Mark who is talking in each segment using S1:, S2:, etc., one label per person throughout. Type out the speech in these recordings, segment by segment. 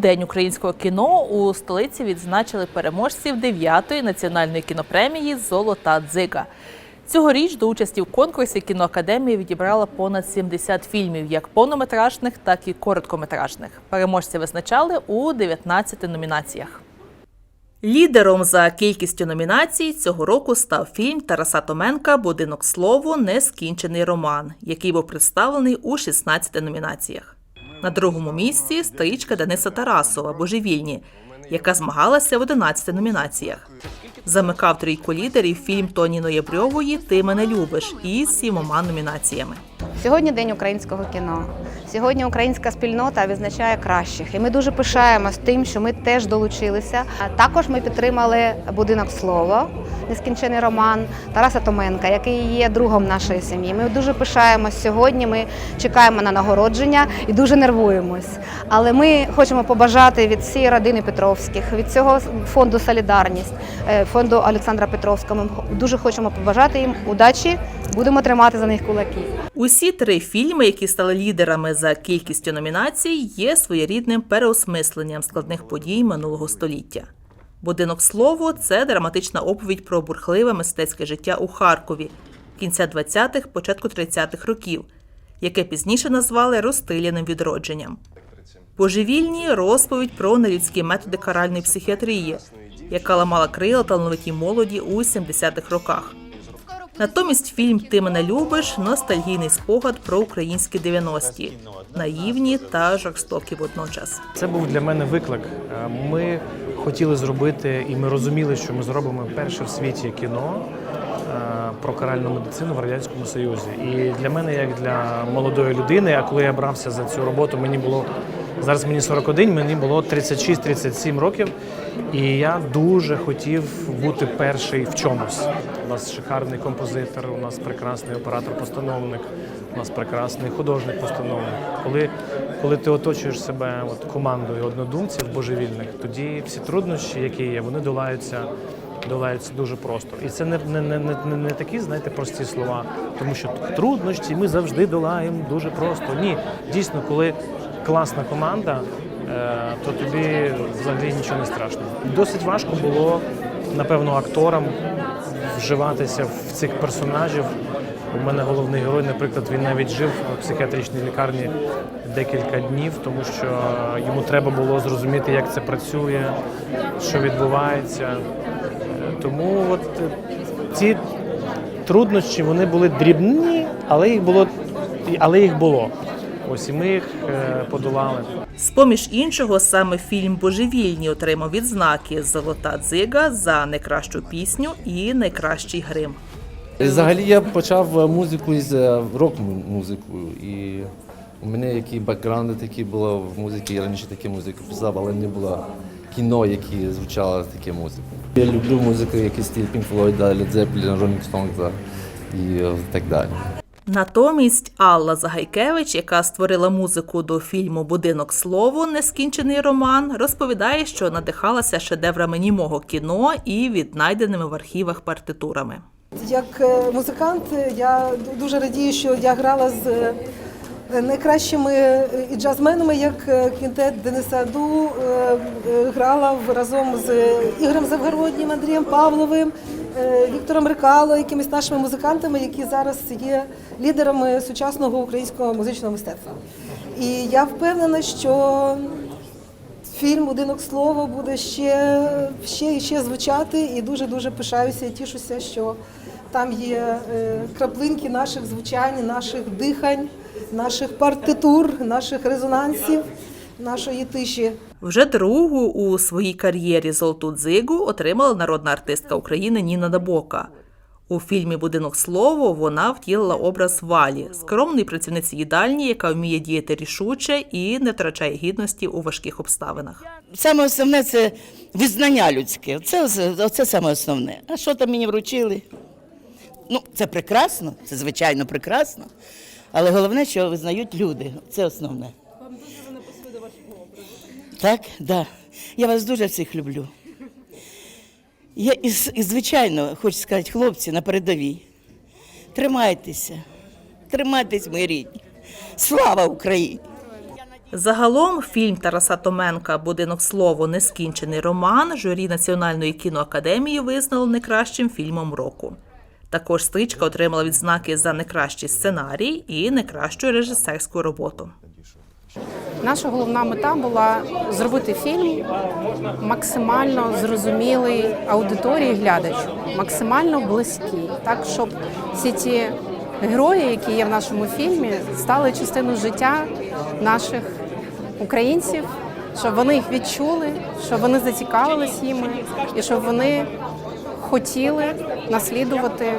S1: День українського кіно у столиці відзначили переможців 9-ї національної кінопремії Золота дзига. Цьогоріч до участі в конкурсі кіноакадемії відібрала понад 70 фільмів, як повнометражних, так і короткометражних. Переможці визначали у 19 номінаціях. Лідером за кількістю номінацій цього року став фільм Тараса Томенка Будинок слово Нескінчений роман, який був представлений у 16 номінаціях. На другому місці стрічка Дениса Тарасова Божевільні, яка змагалася в 11 номінаціях. Замикав трійку лідерів фільм Тоні Ноєбрьової Ти мене любиш із сімома номінаціями.
S2: Сьогодні день українського кіно. Сьогодні українська спільнота відзначає кращих, і ми дуже пишаємось тим, що ми теж долучилися. Також ми підтримали будинок слово, нескінчений роман Тараса Томенка, який є другом нашої сім'ї. Ми дуже пишаємось сьогодні. Ми чекаємо на нагородження і дуже нервуємось. Але ми хочемо побажати від всієї родини Петровських, від цього фонду Солідарність, е, фонду Олександра Петровського. Ми дуже хочемо побажати їм удачі. Будемо тримати за них кулаки.
S1: Усі три фільми, які стали лідерами за кількістю номінацій, є своєрідним переосмисленням складних подій минулого століття. Будинок слово це драматична оповідь про бурхливе мистецьке життя у Харкові кінця 20-х, початку 30-х років, яке пізніше назвали розстріляним відродженням. Божевільні розповідь про нелюдські методи каральної психіатрії, яка ламала крила талановитій молоді у 70-х роках. Натомість фільм Ти мене любиш ностальгійний спогад про українські 90-ті, наївні та жорстокі водночас.
S3: Це був для мене виклик. Е, Ми хотіли зробити, і ми розуміли, що ми зробимо перше в світі кіно е, про каральну медицину в радянському Союзі. І для мене, як для молодої людини, а коли я брався за цю роботу, мені було зараз мені 41, мені було 36-37 років. І я дуже хотів бути перший в чомусь. У нас шикарний композитор, у нас прекрасний оператор-постановник, у нас прекрасний художник-постановник. Коли, коли ти оточуєш себе от командою однодумців божевільних, тоді всі труднощі, які є, вони долаються. Долаються дуже просто, і це не, не, не, не, не такі, знаєте, прості слова, тому що труднощі ми завжди долаємо дуже просто. Ні, дійсно, коли класна команда, е, то тобі взагалі нічого не страшно. Досить важко було, напевно, акторам вживатися в цих персонажів. У мене головний герой, наприклад, він навіть жив в психіатричній лікарні декілька днів, тому що йому треба було зрозуміти, як це працює, що відбувається. Е, Тому от е, ці труднощі вони були дрібні, але їх було, але їх було. Ось і ми їх е, подолали.
S1: З-поміж іншого, саме фільм Божевільні отримав відзнаки Золота дзига за найкращу пісню і найкращий грим.
S4: Взагалі я почав музику із е, рок-музикою. І у мене які бекграунди такі було в музиці, я раніше такі музику писав, але не було кіно, яке звучало таке музику. Я люблю музику, який стиль Floyd, Led Zeppelin, Rolling і е, так далі.
S1: Натомість Алла Загайкевич, яка створила музику до фільму Будинок слово Нескінчений роман, розповідає, що надихалася шедеврами німого кіно і віднайденими в архівах партитурами.
S5: Як е, музикант я дуже радію, що я грала з е, найкращими е, і джазменами, як квінтет Дениса е, грала разом з Ігорем Завгороднім, Андрієм Павловим, Віктором Рикало, якимись нашими музикантами, які зараз є лідерами сучасного українського музичного мистецтва. І я впевнена, що Фільм Будинок слова буде ще, ще і ще звучати, і дуже дуже пишаюся і тішуся, що там є е, краплинки наших звучань, наших дихань, наших партитур, наших резонансів, нашої тиші.
S1: Вже другу у своїй кар'єрі золоту дзигу отримала народна артистка України Ніна Набока. У фільмі Будинок слово вона втілила образ Валі, скромної працівниці їдальні, яка вміє діяти рішуче і не втрачає гідності у важких обставинах.
S6: Саме основне це визнання людське. Це, оце саме основне. А що там мені вручили? Ну, це прекрасно, це звичайно прекрасно. Але головне, що визнають люди. Це основне. Так. Да. Я вас дуже всіх люблю. Я і, і звичайно, хочу сказати, хлопці на передовій. Тримайтеся, тримайтесь, мої рідні. Слава Україні!
S1: Загалом фільм Тараса Томенка Будинок слово нескінчений роман журі Національної кіноакадемії визнало найкращим фільмом року. Також стрічка отримала відзнаки за найкращий сценарій і найкращу режисерську роботу.
S7: Наша головна мета була зробити фільм максимально зрозумілий аудиторії глядачу, максимально близький, так щоб всі ті герої, які є в нашому фільмі, стали частиною життя наших українців, щоб вони їх відчули, щоб вони зацікавились їми і щоб вони хотіли наслідувати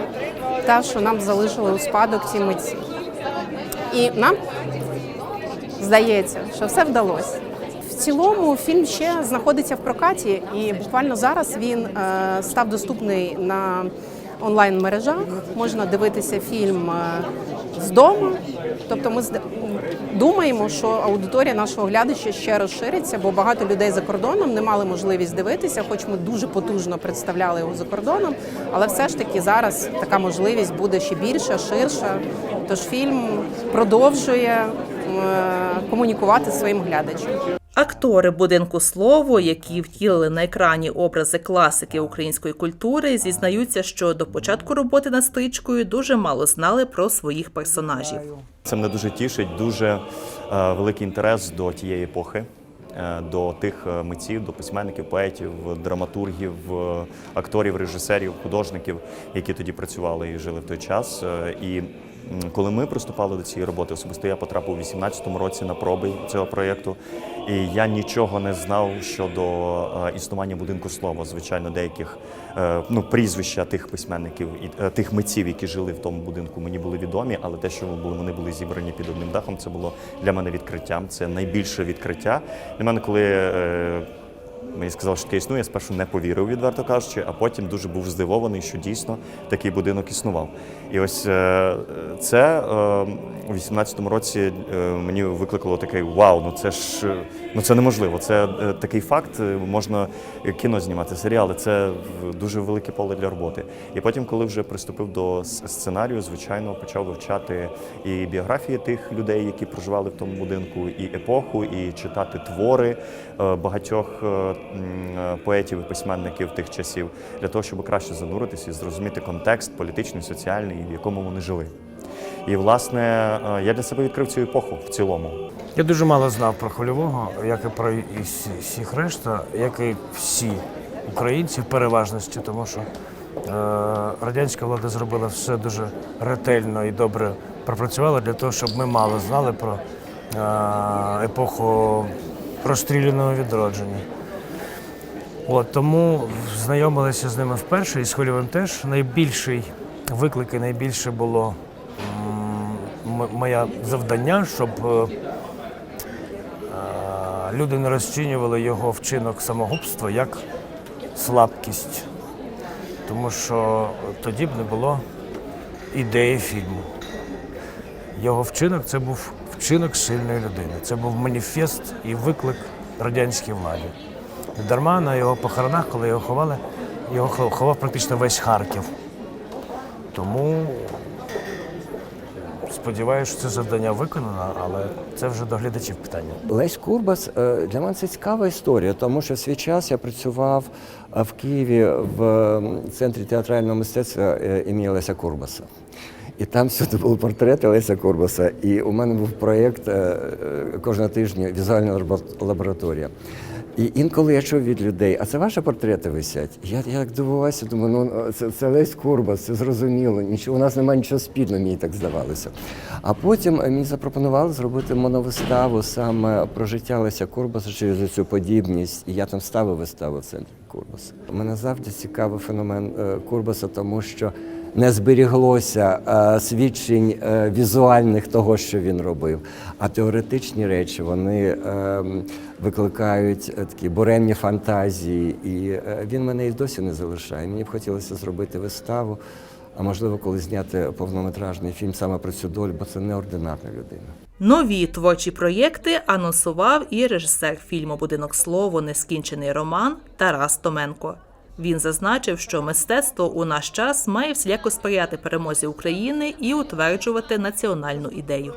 S7: те, що нам залишили у спадок ці митці. І нам здається, що все вдалося. В цілому фільм ще знаходиться в прокаті, і буквально зараз він е, став доступний на онлайн-мережах. Можна дивитися фільм е, з дому. Тобто, ми думаємо, що аудиторія нашого глядача ще розшириться, бо багато людей за кордоном не мали можливість дивитися, хоч ми дуже потужно представляли його за кордоном. Але все ж таки зараз така можливість буде ще більша, ширша. Тож фільм продовжує комунікувати зі своїм глядачем.
S1: Актори будинку слово, які втілили на екрані образи класики української культури, зізнаються, що до початку роботи над стрічкою дуже мало знали про своїх персонажів.
S8: Це мене дуже тішить, дуже е, великий інтерес до тієї епохи, е, до тих е, митців, до письменників, поетів, драматургів, е, акторів, режисерів, художників, які тоді працювали і жили в той час. Е, І коли ми приступали до цієї роботи, особисто я потрапив у 18-му році на проби цього проєкту, і я нічого не знав щодо е, існування будинку слова. Звичайно, деяких е, ну, прізвища тих письменників і е, тих митців, які жили в тому будинку, мені були відомі, але те, що вони були зібрані під одним дахом, це було для мене відкриттям. Це найбільше відкриття. Для мене, коли Мені сказали, що таке існує, я спершу не повірив, відверто кажучи, а потім дуже був здивований, що дійсно такий будинок існував. І ось е, це е, у 18-му році е, мені викликало такий вау, ну це ж е, ну це неможливо. Це е, такий факт. е, Можна кіно знімати, серіали. Це дуже велике поле для роботи. І потім, коли вже приступив до сценарію, звичайно, почав вивчати і біографії тих людей, які проживали в тому будинку, і епоху, і читати твори е, багатьох е, е, поетів і письменників тих часів для того, щоб краще зануритися і зрозуміти контекст політичний, соціальний, в якому вони жили. І власне е, я для себе відкрив цю епоху в цілому.
S9: Я дуже мало знав про хвильового, як і про всіх решта, як і всі українці в переважності, тому що е, радянська влада зробила все дуже ретельно і добре пропрацювала для того, щоб ми мало знали про е, епоху розстріляного відродження. От, тому знайомилися з ними вперше і з хвильовим теж. Найбільший виклик і найбільше було моє завдання, щоб е, е, люди не розцінювали його вчинок самогубства як слабкість. Тому що тоді б не було ідеї фільму. Його вчинок це був вчинок сильної людини. Це був маніфест і виклик радянській владі. Дарма на його похоронах, коли його ховали, його хо- ховав практично весь Харків. Тому сподіваюся, що це завдання виконано, але це вже до глядачів питання.
S10: Лесь Курбас е, для мене це цікава історія, тому що в свій час я працював е, в Києві в центрі театрального мистецтва е, імені Леся Курбаса. І там всюди були портрети Леся Курбаса. І у мене був проєкт кожного тижня візуальна лабораторія. І інколи я чув від людей, а це ваші портрети висять? Я, так дивувався, думаю, ну це, це Лесь Курбас, це зрозуміло. Нічого, у нас немає нічого спільного, мені так здавалося. А потім е, мені запропонували зробити моновиставу саме про життя Леся Курбаса через цю подібність. І я там ставив виставу в центрі Курбаса. Мене завжди цікавий феномен е, Курбаса, тому що не зберіглося е, свідчень е, візуальних того, що він робив. А теоретичні речі вони е, викликають е, такі буремні фантазії, і е, він мене і досі не залишає. Мені б хотілося зробити виставу, а можливо, коли зняти повнометражний фільм саме про цю долю, бо це неординарна людина.
S1: Нові творчі проєкти анонсував і режисер фільму Будинок слово Нескінчений роман Тарас Томенко. Він зазначив, що мистецтво у наш час має всіляко сприяти перемозі України і утверджувати національну ідею.